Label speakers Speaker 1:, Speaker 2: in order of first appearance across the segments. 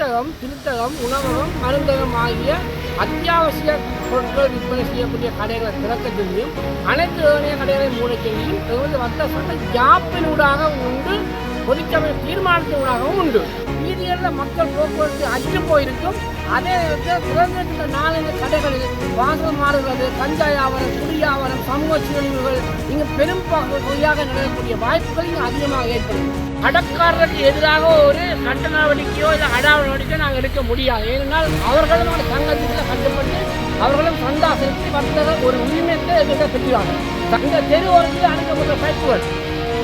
Speaker 1: புத்தகம் திருத்தகம் உணவகம் மருந்தகம் ஆகிய அத்தியாவசிய பொருட்கள் விற்பனை செய்யக்கூடிய கடைகளை திறக்க சொல்லியும் அனைத்து ஏனைய கடைகளை மூட சொல்லியும் எமது வர்த்தக சட்டம் ஜாப்பினூடாக உண்டு பொதுச்சபை தீர்மானத்தினூடாகவும் உண்டு. வீதிகளில் மக்கள் போக்குவரத்து அச்சு போயிருக்கும். அதே நேரத்தில் திறந்திருக்கின்ற நாலஞ்சு கடைகளில் வாசல் மாறுகிறது கஞ்சா வியாபாரம் குடி வியாபாரம் சமூக சீரழிவுகள் இங்கு பெரும் பகுதியாக நடக்கக்கூடிய வாய்ப்புகள் அதிகமாக ஏற்படும் கடற்காரர்களுக்கு எதிராக ஒரு சட்ட நடவடிக்கையோ இல்லை அடா நடவடிக்கையோ நாங்கள் எடுக்க முடியாது. ஏனென்றால் அவர்களும் ஒரு சங்கத்தில் கட்டுப்பட்டு அவர்களும் சந்தா செலுத்தி வர்த்தக ஒரு உரிமையத்தை எதிர்க்க பெற்றுவாங்க இந்த தெருவோரத்தில் அனுப்பப்பட்ட பைப்புகள்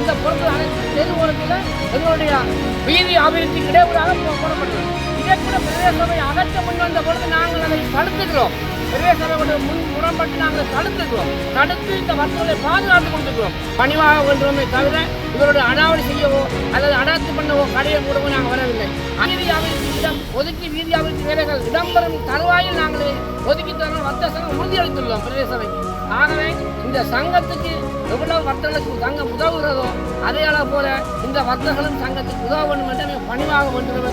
Speaker 1: இந்த பொருட்கள் அனைத்து செய்து தெருவோரத்தில் எங்களுடைய வீதி அபிவிருத்திக்கு இடையூறாக போ- போடப்பட்டது இதே கூட பிரதேச சபை அகற்ற முன் வந்த பொழுது நாங்கள் அதை தடுத்துக்கிறோம். பெரிய சபையோட முன் முரண்பட்டு நாங்கள் தடுத்துக்கிறோம். தடுத்து இந்த வர்த்தகத்தை பாதுகாத்து கொண்டிருக்கிறோம். பணிவாக கொண்டுமே தவிர இவரோட அடாவடி செய்யவோ அல்லது அடாத்து பண்ணவோ கடையை கூடவோ நாங்கள் வரவில்லை. வீதி இடம் ஒதுக்கி வீதி வேலைகள் இடம்பெறும் தருவாயில் நாங்கள் ஒதுக்கி தர வர்த்தக சங்கம் உறுதியளித்துள்ளோம் பெரிய சபைக்கு ஆகவே இந்த சங்கத்துக்கு எவ்வளவு வர்த்தகர்களுக்கு சங்கம் உதவுகிறதோ அதே அளவு போல இந்த வர்த்தகர்களும் சங்கத்துக்கு உதவ வேண்டும் என்று பணிவாக வேண்டும் ஒரு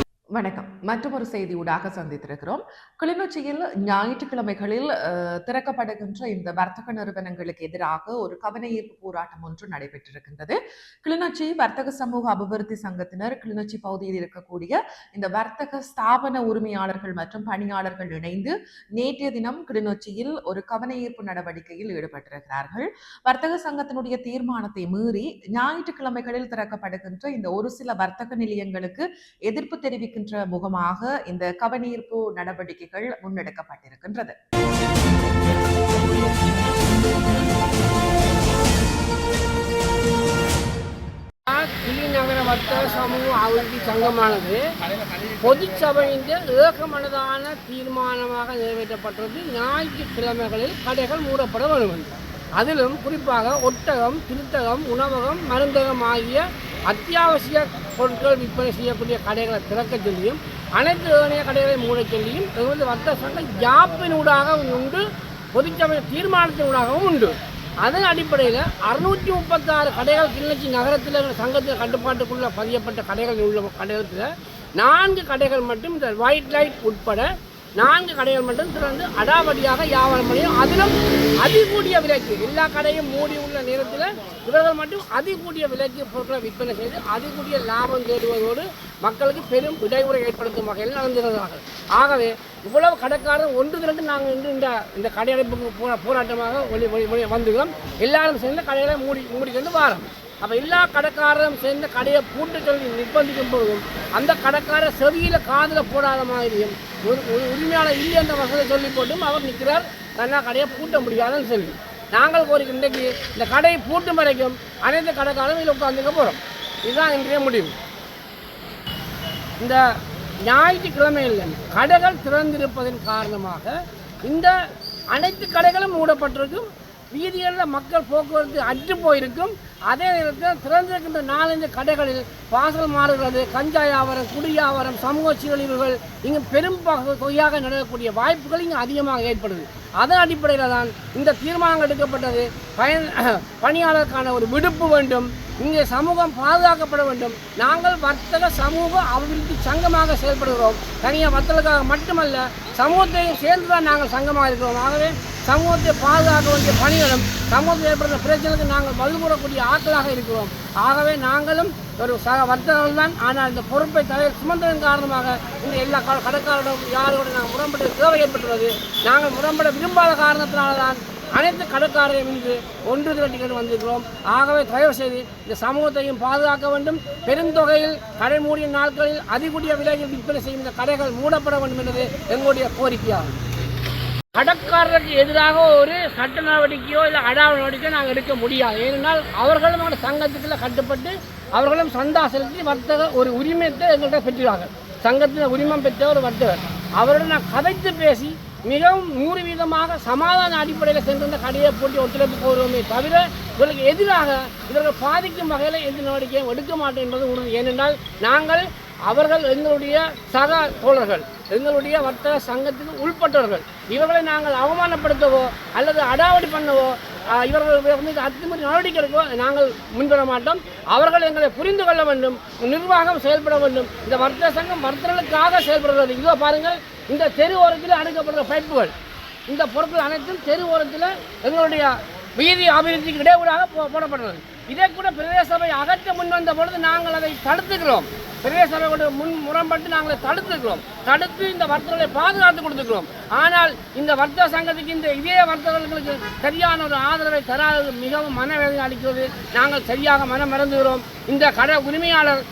Speaker 1: வணக்கம். மற்றும் ஒரு
Speaker 2: வணக்கம் மற்றொரு செய்தியூடாக சந்தித்திருக்கிறோம். கிளிநொச்சியில் ஞாயிற்றுக்கிழமைகளில் திறக்கப்படுகின்ற இந்த வர்த்தக நிறுவனங்களுக்கு எதிராக ஒரு கவனஈர்ப்பு போராட்டம் ஒன்று நடைபெற்றிருக்கின்றது. கிளிநொச்சி வர்த்தக சமூக அபிவிருத்தி சங்கத்தினர் கிளிநொச்சி பகுதியில் இருக்கக்கூடிய இந்த வர்த்தக ஸ்தாபன உரிமையாளர்கள் மற்றும் பணியாளர்கள் இணைந்து நேற்றைய தினம் கிளிநொச்சியில் ஒரு கவனஈர்ப்பு நடவடிக்கையில் ஈடுபட்டிருக்கிறார்கள். வர்த்தக சங்கத்தினுடைய தீர்மானத்தை மீறி ஞாயிற்றுக்கிழமைகளில் திறக்கப்படுகின்ற இந்த ஒரு சில வர்த்தக நிலையங்களுக்கு எதிர்ப்பு தெரிவிக்கின்ற முகமாக இந்த கவனீர்ப்பு நடவடிக்கைகள் முன்னெடுக்கப்பட்டிருக்கின்றது.
Speaker 1: கிளிநகர வர்த்தக சமூக அபிவிருத்தி சங்கமானது பொதுச்சபையின் ஏகமனதான தீர்மானமாக நிறைவேற்றப்பட்டது. ஞாயிற்றுக்கிழமைகளில் கடைகள் மூடப்பட வேண்டும் அதிலும் குறிப்பாக ஒட்டகம் திருத்தகம் உணவகம் மருந்தகம் ஆகிய அத்தியாவசிய பொருட்கள் விற்பனை செய்யக்கூடிய கடைகளை திறக்க சொல்லியும் அனைத்து ஏனைய கடைகளை மூட சொல்லியும் எமது வர்த்தக சங்கம் ஜாப்பினூடாக உண்டு பொதுச்சபை தீர்மானத்தினூடாகவும் உண்டு. அதன் அடிப்படையில் அறுநூற்றி முப்பத்தாறு கடைகள் கிளிநொச்சி நகரத்தில் சங்கத்தில் கட்டுப்பாட்டுக்குள்ளே பதியப்பட்ட கடைகள் உள்ள கடைகளுக்கு நான்கு கடைகள் மட்டும் இந்த ஒயிட் லைட் உட்பட நான்கு கடைகள் மட்டும் திறந்து அடாவடியாக வியாபாரம் பண்ணியும் அதிலும் அதிகூடிய விலைக்கு எல்லா கடையும் மூடி உள்ள நேரத்தில் இவர்கள் மட்டும் அதிகூடிய விலைக்கு பொருட்களை விற்பனை செய்து அதிகூடிய லாபம் தேடுவதோடு மக்களுக்கு பெரும் இடையூறை ஏற்படுத்தும் வகையில் நடந்திருந்தார்கள் ஆகவே இவ்வளவு கடைக்காரர் ஒன்று திரண்டு நாங்கள் இன்று இந்த இந்த கடையடைப்புக்கு போராட்டமாக ஒளி ஒளி வந்துகிறோம். எல்லாரும் சேர்ந்து கடைகளை மூடி மூடிக்கொண்டு வாரம். அப்போ எல்லா கடைக்காரரும் சேர்ந்த கடையை பூட்டு சொல்லி நிர்பந்திக்கும் பொழுதும் அந்த கடைக்காரர் செவியில் காதில் போடாத மாதிரியும் ஒரு ஒரு உரிமையாளர் இல்லை என்ற வசதியை சொல்லி போட்டும் அவர் நிற்கிறார். தன்னால் கடையை பூட்ட முடியாதுன்னு சொல்லி. நாங்கள் கோரிக்கை இன்றைக்கு இந்த கடையை பூட்டும் வரைக்கும் அனைத்து கடைக்காரரும் இதில் உட்காந்துக்க போகிறோம் இதுதான் இன்றைய முடிவு. இந்த ஞாயிற்றுக்கிழமையில் கடைகள் திறந்திருப்பதன் காரணமாக இந்த அனைத்து கடைகளும் மூடப்பட்டிருக்கும். வீதிகளில் மக்கள் போக்குவரத்து அற்று போயிருக்கும். அதே நேரத்தில் திறந்திருக்கின்ற நாலஞ்சு கடைகளில் வாசல் மாறுகிறது. கஞ்சா வியாபாரம் குடி வியாபாரம் சமூக சீரழிவுகள் இங்கு பெரும் பகு- தொகையாக நடக்கக்கூடிய வாய்ப்புகள் இங்கு அதிகமாக ஏற்படுது. அதன் அடிப்படையில் தான் இந்த தீர்மானம் எடுக்கப்பட்டது. பயன் பணியாளருக்கான ஒரு விடுப்பு வேண்டும். இங்கே சமூகம் பாதுகாக்கப்பட வேண்டும். நாங்கள் வர்த்தக சமூக அபிவிருத்தி சங்கமாக செயல்படுகிறோம். தனியாக வர்த்தகத்துக்காக மட்டுமல்ல சமூகத்தையும் சேர்ந்து தான் நாங்கள் சங்கமாக இருக்கிறோம். ஆகவே சமூகத்தை பாதுகாக்க வேண்டிய பணிகளும் சமூகத்தில் ஏற்படுற பிரச்சனைக்கு நாங்கள் பதில் ஆட்களாக இருக்கிறோம். ஆகவே நாங்களும் ஒரு சக வர்த்தகர்கள் தான். ஆனால் இந்த பொறுப்பை தவிர சுமந்ததன் காரணமாக இந்த எல்லா க- கடைக்காரரும் யாரோட நாங்கள் முரண்பட தேவை ஏற்பட்டுள்ளது. நாங்கள் முரண்பட விரும்பாத காரணத்தினால தான் அனைத்து கடைக்காரரையும் இன்று ஒன்று திரட்டிக்கொண்டு வந்திருக்கிறோம். ஆகவே தயவு செய்து இந்த சமூகத்தையும் பாதுகாக்க வேண்டும். பெருந்தொகையில் கடை மூடிய நாட்களில் அதிகூடிய விலையில் விற்பனை செய்யும் இந்த கடைகள் மூடப்பட வேண்டும் என்பது எங்களுடைய கோரிக்கையாகும். கடற்காரருக்கு எதிராக ஒரு சட்ட நடவடிக்கையோ இல்லை அடா நடவடிக்கையோ நாங்கள் எடுக்க முடியாது. ஏனென்றால் அவர்களும் அந்த சங்கத்துக்குள்ள கட்டுப்பட்டு அவர்களும் சந்தா செலுத்தி வர்த்தக ஒரு உரிமையத்தை எங்கள்கிட்ட பெற்றுவார்கள் சங்கத்தில் உரிமம் பெற்ற ஒரு வர்த்தகர். அவருடன் நான் கதைத்து பேசி மிகவும் நூறு வீதமாக சமாதான அடிப்படையில் சென்றிருந்த கடையை போட்டி ஒத்துழைப்பு கோருவோமே தவிர இவர்களுக்கு எதிராக இவர்கள் பாதிக்கும் வகையில் எந்த நடவடிக்கையும் எடுக்க மாட்டேன் என்பது உறுதி ஏனென்றால் நாங்கள் அவர்கள் எங்களுடைய சக தோழர்கள் எங்களுடைய வர்த்தக சங்கத்துக்கு உள்பட்டவர்கள் இவர்களை நாங்கள் அவமானப்படுத்தவோ அல்லது அடாவடி பண்ணவோ இவர்கள் மீது அத்துமீறி நடவடிக்கை எடுக்கவோ நாங்கள் முன்வர மாட்டோம். அவர்கள் எங்களை புரிந்து கொள்ள வேண்டும் நிர்வாகம் செயல்பட வேண்டும் இந்த வர்த்தக சங்கம் வர்த்தகர்களுக்காக செயல்படுகிறது. இதோ பாருங்கள் இந்த தெரு ஓரத்தில் அடுக்கப்படுற பைப்புகள். இந்த பொருட்கள் அனைத்தும் தெரு ஓரத்தில் எங்களுடைய வீதி அபிவிருத்திக்கு இடையூறாக போ போடப்படுறது இதை கூட பிரதேச சபை அகற்ற முன் வந்த பொழுது நாங்கள் அதை தடுத்துக்கிறோம். பிரதேச சபையோட முன் முரண்பட்டு நாங்கள் தடுத்துக்கிறோம். தடுத்து இந்த வர்த்தகர்களை பாதுகாத்து கொடுத்துக்கிறோம். ஆனால் இந்த வர்த்தக சங்கத்துக்கு இந்த இதே வர்த்தகர்களுக்கு சரியான ஒரு ஆதரவை தராதது மிகவும் மனவேதனை அளிக்கிறது. நாங்கள் சரியாக மனம் மறந்துகிறோம். இந்த கடை உரிமையாளர்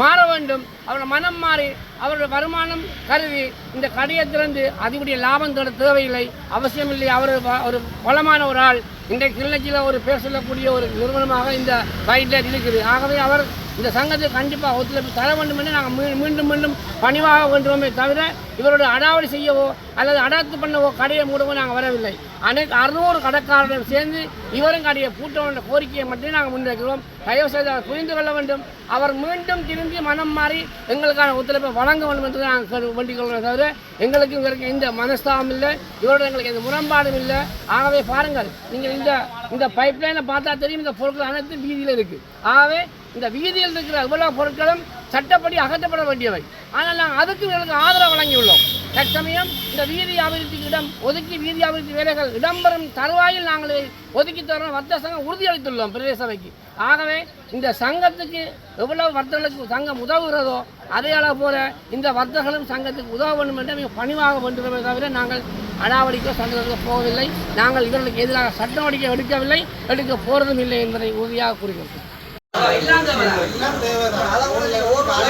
Speaker 1: மாற வேண்டும். அவரோட மனம் மாறி அவருடைய வருமானம் கருதி இந்த கடையை திறந்து அதிகூடிய லாபம் தர தேவையில்லை. அவசியமில்லை. அவர் ஒரு வளமான ஒரு ஆள். இன்றைக்கு கிளிநொச்சியில் ஒரு பேர் சொல்லக்கூடிய ஒரு நிறுவனமாக இந்த பைட்டில் இருக்குது. ஆகவே அவர் இந்த சங்கத்தை கண்டிப்பாக ஒத்துழைப்பு தர வேண்டும் என்று நாங்கள் மீ- மீண்டும் மீண்டும் பணிவாக வேண்டுமே தவிர இவரோட அடாவடி செய்யவோ அல்லது அடாத்து பண்ணவோ கடையை மூடவோ நாங்கள் வரவில்லை. அனைத்து அறுநூறு கடைக்காரர்கள் சேர்ந்து இவரும் கடையை பூட்டவன்ற கோரிக்கையை மட்டும் நாங்கள் முன்வைக்கிறோம். தயவு செய்து அவர் புரிந்து கொள்ள வேண்டும். அவர் மீண்டும் திரும்பி மனம் மாறி எங்களுக்கான ஒத்துழைப்பை வழங்க வேண்டும் என்று நாங்கள் வேண்டிக் கொள்கிறோம் தவிர எங்களுக்கு இவருக்கு எந்த மனஸ்தாபம் இல்லை. இவரோட எங்களுக்கு எந்த முரண்பாடும் இல்லை. ஆகவே பாருங்கள் நீங்கள் இந்த இந்த பைப்லைனை பார்த்தா தெரியும் இந்த பொருட்கள் அனைத்தும் வீதியில் இருக்குது ஆகவே இந்த வீதியில் இருக்கிற இவ்வளோ பொருட்களும் சட்டப்படி அகற்றப்பட வேண்டியவை. ஆனால் நாங்கள் அதுக்கு எங்களுக்கு ஆதரவு வழங்கியுள்ளோம். தற்சமயம் இந்த வீதி அபிவிருத்திக்கு இடம் ஒதுக்கி வீதி அபிவிருத்தி வேலைகள் இடம்பெறும் தருவாயில் நாங்கள் ஒதுக்கி தரோம் வர்த்தக சங்கம் உறுதியளித்துள்ளோம் பிரதேச சபைக்கு. ஆகவே இந்த சங்கத்துக்கு எவ்வளவு வர்த்தகர்களுக்கு சங்கம் உதவுகிறதோ அதே அளவு போல இந்த வர்த்தகர்களும் சங்கத்துக்கு உதவ வேண்டும் என்று மிக பணிவாக வேண்டுமே தவிர நாங்கள் அடாவடிக்கோ சண்டை போவதில்லை. நாங்கள் இவர்களுக்கு எதிராக சட்ட நடவடிக்கை எடுக்கவில்லை. எடுக்க போகிறதும் இல்லை என்பதை உறுதியாக கூறுகிறோம்.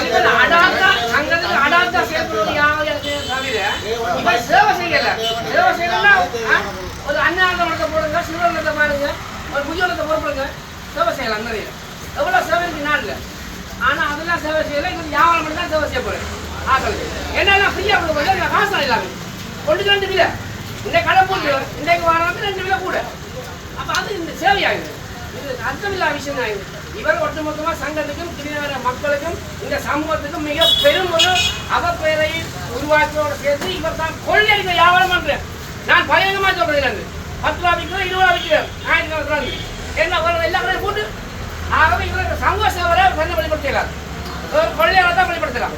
Speaker 1: இவன் அடாத்தா, சங்கத்துக்கு அடாத்தா சேவை செய்யல. சேவை செய்யலைன்னா, ஆ, ஒரு அண்ணாந்த மரத்தை போடுங்க, சிறுவர்ணத்தை பாருங்க, ஒரு முதியோரத்தை பொறுப்புங்க, சேவை செய்யலாம் அந்த வழியில. எவ்வளவு சேவை இருக்கு நாட்டுல. ஆனா அதெல்லாம் சேவை செய்யலை இவன் வியாபாரம் மட்டும் தான் சேவை செய்ய போறேன். ஆட்களுக்கு. என்னன்னா free ஆ கொடுக்க போறேன், காசு இல்லாம. ஒண்ணுக்கு ரெண்டு விலை. இந்த கடை போட்டு, இன்றைக்கு வாரம் ரெண்டு விலை கூட அப்ப அது இந்த சேவையாகுது இது அர்த்தமில்லா விஷயம் தான் இது இவர் ஒட்டுமொத்தமாக சங்கத்துக்கும் கிரிநகர மக்களுக்கும் இந்த சமூகத்துக்கும் மிக பெரும் ஒரு அவப்பெயரை உருவாக்கியோடு சேர்த்து இவர் தான் கொள்ளையடிக்க வியாபாரம் பண்ணுறேன் நான் பயங்கரமாக சொல்றேன் பத்து ரூபா இருபது ரூபா விற்கிறேன் ஆயிரத்தி என்ன ஒரு எல்லா கடையும் போட்டு ஆகவே இவருக்கு சமூக சேவரை பண்ண வெளிப்படுத்தலாம் ஒரு கொள்ளையாளர் தான் வெளிப்படுத்தலாம்